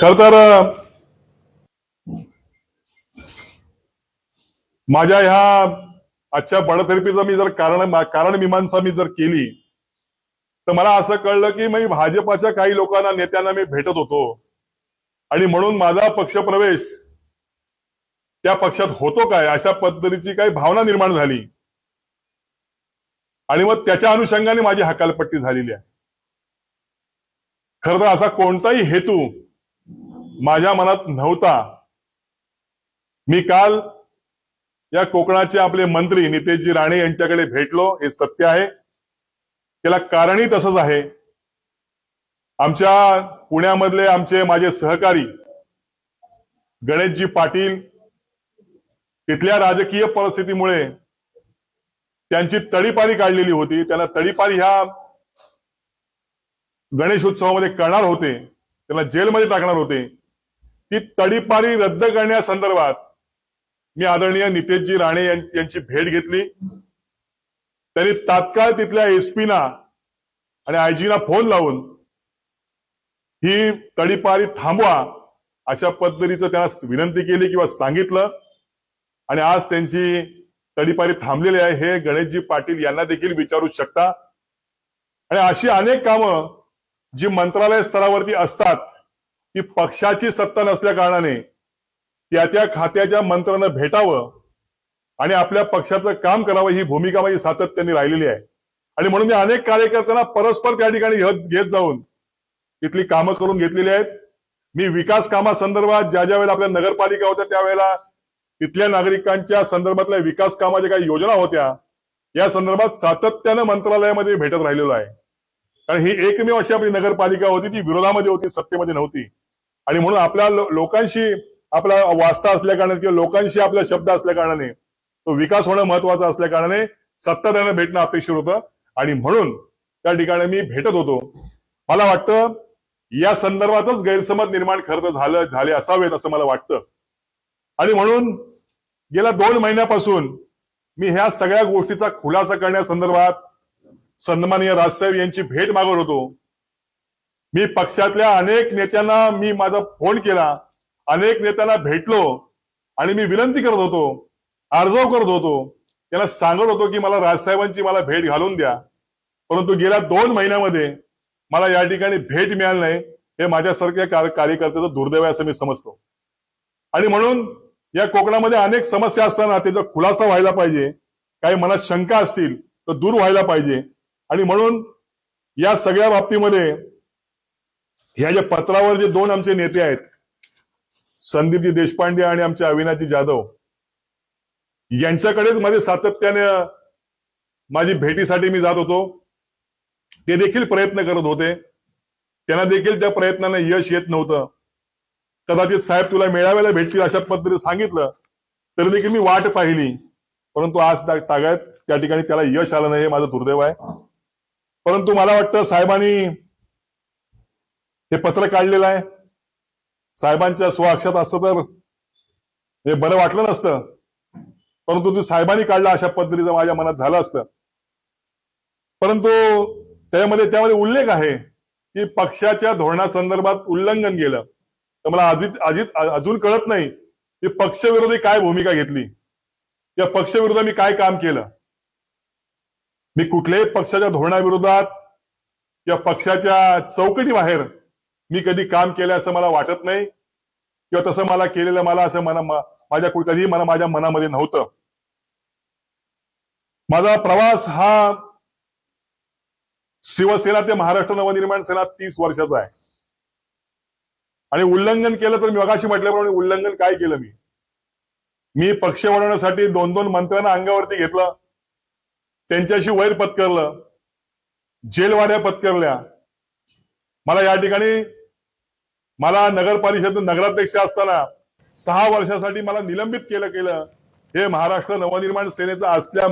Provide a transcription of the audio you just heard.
खर तर माझ्या ह्या आजच्या बडथेरपीचं मी जर कारण कारण मीमांसा मी जर केली तर मला असं कळलं की मी भाजपाच्या काही लोकांना नेत्यांना मी भेटत होतो. आणि म्हणून माझा पक्षप्रवेश त्या पक्षात होतो काय अशा पद्धतीची काही भावना निर्माण झाली. आणि मग त्याच्या अनुषंगाने माझी हकालपट्टी झालेली आहे. खरं तर असा कोणताही हेतू माझ्या मनात नव्हता. मी काल या कोकणाचे आपले मंत्री नितेशजी राणे यांच्याकडे भेटलो. हे सत्य आहे. त्याला कारणही तसंच आहे. आमच्या पुण्यामधले आमचे माझे सहकारी गणेशजी पाटील तिथल्या राजकीय परिस्थितीमुळे त्यांची तडीपारी काढलेली होती. त्यांना तडीपारी ह्या गणेश उत्सवामध्ये करणार होते. त्यांना जेलमध्ये टाकणार होते. ती तडीपारी रद्द करण्यासंदर्भात मी आदरणीय नितेशजी राणे यांची भेट घेतली. त्यांनी तात्काळ तिथल्या एसपीना आणि आयजीना फोन लावून ही तडीपारी थांबवा अशा पद्धतीचं त्यांना विनंती केली किंवा सांगितलं. आणि आज त्यांची तडीपारी थांबलेली आहे. हे गणेशजी पाटील यांना देखील विचारू शकता. आणि अशी अनेक कामं जी मंत्रालय स्तरावरती असतात ती पक्षाची सत्ता नसल्या कारणाने त्या त्या खात्याच्या मंत्र्यांना भेटावं आणि आपल्या पक्षाचं काम करावं ही भूमिका माझी सातत्याने राहिलेली आहे. आणि म्हणून मी अनेक कार्यकर्त्यांना परस्पर त्या ठिकाणी घेत घेत जाऊन तिथली कामं करून घेतलेली आहेत. मी विकास कामासंदर्भात ज्या ज्या वेळेला आपल्या नगरपालिका होत्या त्यावेळेला तिथल्या नागरिकांच्या संदर्भातल्या विकास कामाच्या काही योजना होत्या या संदर्भात सातत्यानं मंत्रालयामध्ये भेटत राहिलेलो आहे. कारण ही एकमेव अशी आपली नगरपालिका होती ती विरोधामध्ये होती सत्तेमध्ये नव्हती. आणि म्हणून आपल्या लो- लोकांशी आपला वास्ता असल्या कारणाने किंवा लोकांशी आपला शब्द असल्या कारणाने तो विकास होणं महत्त्वाचा असल्या कारणाने सत्ताधाऱ्यांना भेटणं अपेक्षित होतं. आणि म्हणून त्या ठिकाणी मी भेटत होतो. मला वाटतं या संदर्भातच गैरसमज निर्माण खरं तर झालं झाले असावेत असं मला वाटतं. आणि म्हणून गेल्या दोन महिन्यापासून मी ह्या सगळ्या गोष्टीचा खुलासा करण्यासंदर्भात सन्माननीय राजसाहेब यांची भेट मागत होतो. मी पक्षातल्या अनेक नेत्यांना मी माझा फोन केला. अनेक नेत्यांना भेटलो. आणि मी विनंती करत होतो अर्जव करत होतो. त्यांना सांगत होतो की मला राजसाहेबांची मला भेट घालून द्या. परंतु गेल्या दोन महिन्यामध्ये मला या ठिकाणी भेट मिळाली नाही. हे माझ्यासारख्या कार्य- कार्यकर्त्याचं दुर्दैव आहे असं मी समजतो. आणि म्हणून या कोकणामध्ये अनेक समस्या असताना त्याचा खुलासा व्हायला पाहिजे. काही मनात शंका असतील तर दूर व्हायला पाहिजे. आणि म्हणून या सगळ्या बाबतीमध्ये ह्या ज्या पत्रावर जे दोन आमचे नेते आहेत संदीपजी देशपांडे आणि आमचे अविनाशजी जाधव यांच्याकडेच माझे सातत्याने माझी भेटीसाठी मी जात होतो. ते देखील प्रयत्न करत होते. त्यांना देखील त्या प्रयत्नांना यश येत नव्हतं. कदाचित साहेब तुला मेळाव्याला भेटतील अशा पद्धतीने सांगितलं तरी देखील मी वाट पाहिली. परंतु आज तागायत त्या ठिकाणी त्याला यश आलं नाही हे माझं दुर्दैव आहे. परंतु मला वाटतं साहेबांनी हे पत्र काढलेलं आहे. साहेबांच्या स्वअक्षात असतं तर हे बरं वाटलं नसतं. परंतु ते साहेबांनी काढलं अशा पद्धतीचं माझ्या मनात झालं असतं. परंतु त्यामध्ये त्यामध्ये उल्लेख आहे की पक्षाच्या धोरणासंदर्भात उल्लंघन केलं. तर मला अजित अजित अजून कळत नाही की पक्षविरोधी काय भूमिका घेतली. या पक्षविरोधात मी काय काम केलं? मी कुठल्याही पक्षाच्या धोरणाविरोधात या पक्षाच्या चौकटी बाहेर मी कधी काम केलं असं मला वाटत नाही. किंवा तसं मला केलेलं मला असं मना माझ्या कु- कधीही मला माझ्या मनामध्ये नव्हतं. माझा प्रवास हा शिवसेना ते महाराष्ट्र नवनिर्माण सेना तीस वर्षाचा आहे. आणि उल्लंघन केलं तर मी मगाशी म्हटल्याप्रमाणे उल्लंघन काय केलं मी? मी पक्ष वाढवण्यासाठी दोन दोन मंत्र्यांना अंगावरती घेतलं. त्यांच्याशी वैर पत्करलं. जेलवाड्या पत्करल्या. मला या ठिकाणी मला नगर परिषद नगराध्यक्ष असताना सहा वर्षासाठी मला निलंबित केलं केलं. हे महाराष्ट्र नवनिर्माण सेनेचं असल्या